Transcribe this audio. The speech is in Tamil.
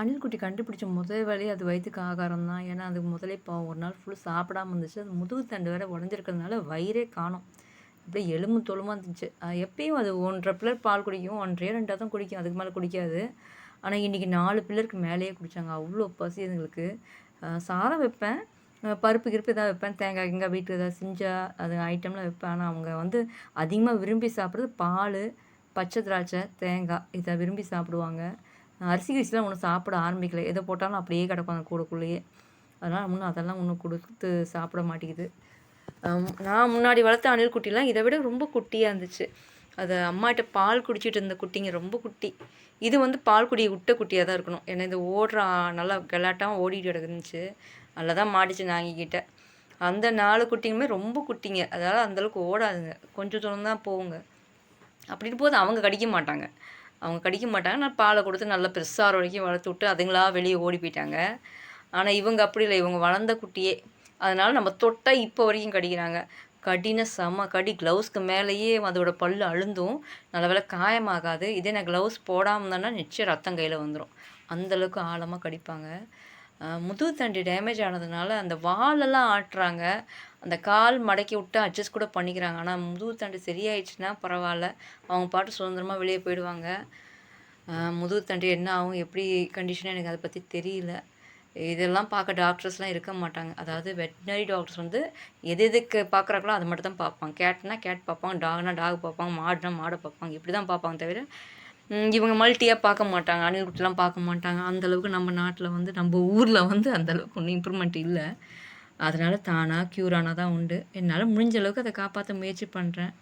அணில்குட்டி கண்டுபிடிச்ச முதல் வேலையே அது வயிற்றுக்கு ஆகாரம் தான். ஏன்னா அது முதலே பாவம். ஒரு நாள் ஃபுல்லு சாப்பிடாம இருந்துச்சு. அது முதுகு தண்டு வேற உடஞ்சிருக்கிறதுனால வயிறே காணும். அப்படியே எலும்பு தொலுமா இருந்துச்சு. எப்பயும் அது ஒன்றரை பில்லர் பால் குடிக்கும். ஒன்றரையோ ரெண்டாக தான் குடிக்கும். அதுக்கு மேலே குடிக்காது. ஆனால் இன்றைக்கி நாலு பில்லருக்கு மேலேயே குடித்தாங்க அவ்வளோ பசி எங்களுக்கு சாதம் வைப்பேன். பருப்பு கிருப்பு எதாவது வைப்பேன். தேங்காய் எங்கே வீட்டில் எதாவது செஞ்சா அது ஐட்டம்லாம் வைப்பேன். ஆனால் அவங்க வந்து அதிகமாக விரும்பி சாப்பிட்றது பால் பச்சை திராட்சை தேங்காய் இதை விரும்பி சாப்பிடுவாங்க. நான் அரிசி கிரிசிலாம் ஒன்றும் சாப்பிட ஆரம்பிக்கலை. எதை போட்டாலும் அப்படியே கிடக்கும் அந்த கூடக்குள்ளேயே. அதனால் இன்னும் அதெல்லாம் ஒன்றும் கொடுத்து சாப்பிட மாட்டேங்குது. நான் முன்னாடி வளர்த்த அணில் குட்டிலாம் இதை விட ரொம்ப குட்டியாக இருந்துச்சு. அது அம்மாட்ட பால் குடிச்சிட்டு இருந்த குட்டிங்க ரொம்ப குட்டி. இது வந்து பால் குடியை விட்ட குட்டியாக தான் இருக்கணும். ஏன்னா இது ஓடுற நல்லா கலாட்டாக ஓடிட்டு கிடக்குனுச்சு நல்லா தான் மாட்டிச்சு நாங்கிக்கிட்ட அந்த நாலு குட்டிங்களுமே ரொம்ப குட்டிங்க. அதனால் அந்தளவுக்கு ஓடாதுங்க. கொஞ்சம் தூரம் தான் போகுங்க. அப்படின்னு போது அவங்க கடிக்க மாட்டாங்க. அவங்க கடிக்க மாட்டாங்க. நான் பாலை கொடுத்து நல்லா பெருசாகிற வரைக்கும் வளர்த்து விட்டு அதுங்களா வெளியே ஓடி போயிட்டாங்க. ஆனால் இவங்க அப்படி இல்லை. இவங்க வளர்ந்த குட்டியே. அதனால் நம்ம தொட்டால் இப்போ வரைக்கும் கடிக்கிறாங்க. கடின செம கடி. க்ளவுஸ்க்கு மேலேயே அதோட பல்லு அழுந்தும். நல்ல வேளை காயமாகாது. இதே நான் க்ளவுஸ் போடாமல் இருந்தேன்னா நிச்சயம் ரத்தம் கையில் வந்துடும் அந்தளவுக்கு ஆழமாக கடிப்பாங்க. முதுகு தண்டி டேமேஜ் ஆனதுனால அந்த வாலெல்லாம் ஆட்டுறாங்க. அந்த கால் மடக்கி விட்டு அட்ஜஸ்ட் கூட பண்ணிக்கிறாங்க. ஆனால் முதுகு தண்டு சரியாயிடுச்சுன்னா பரவாயில்ல. அவங்க பாட்டு சுதந்திரமாக வெளியே போயிடுவாங்க. முதுகு தண்டு என்ன ஆகும் எப்படி கண்டிஷன் எனக்கு அதை பற்றி தெரியல. இதெல்லாம் பார்க்க டாக்டர்ஸ்லாம் இருக்க மாட்டாங்க. அதாவது வெட்டினரி டாக்டர்ஸ் வந்து எது எதுக்கு பார்க்குறாங்களோ அதை மட்டும் தான் பார்ப்பாங்க கேட்னா கேட் பார்ப்பாங்க டாக்னா டாக் பார்ப்பாங்க மாடுனா மாடை பார்ப்பாங்க. இப்படி தான் பார்ப்பாங்க தவிர இவங்க மல்ட்டியாக பார்க்க மாட்டாங்க. அணில் குட்டிலாம் பார்க்க மாட்டாங்க. அந்த அளவுக்கு நம்ம நாட்டில் வந்து நம்ம ஊரில் வந்து அந்தளவுக்கு ஒன்றும் இம்ப்ரூவ்மெண்ட் இல்லை. அதனால் தானாக க்யூர் ஆனால் தான் உண்டு. என்னால் முடிஞ்ச அளவுக்கு அதை காப்பாற்ற முயற்சி பண்ணுறேன்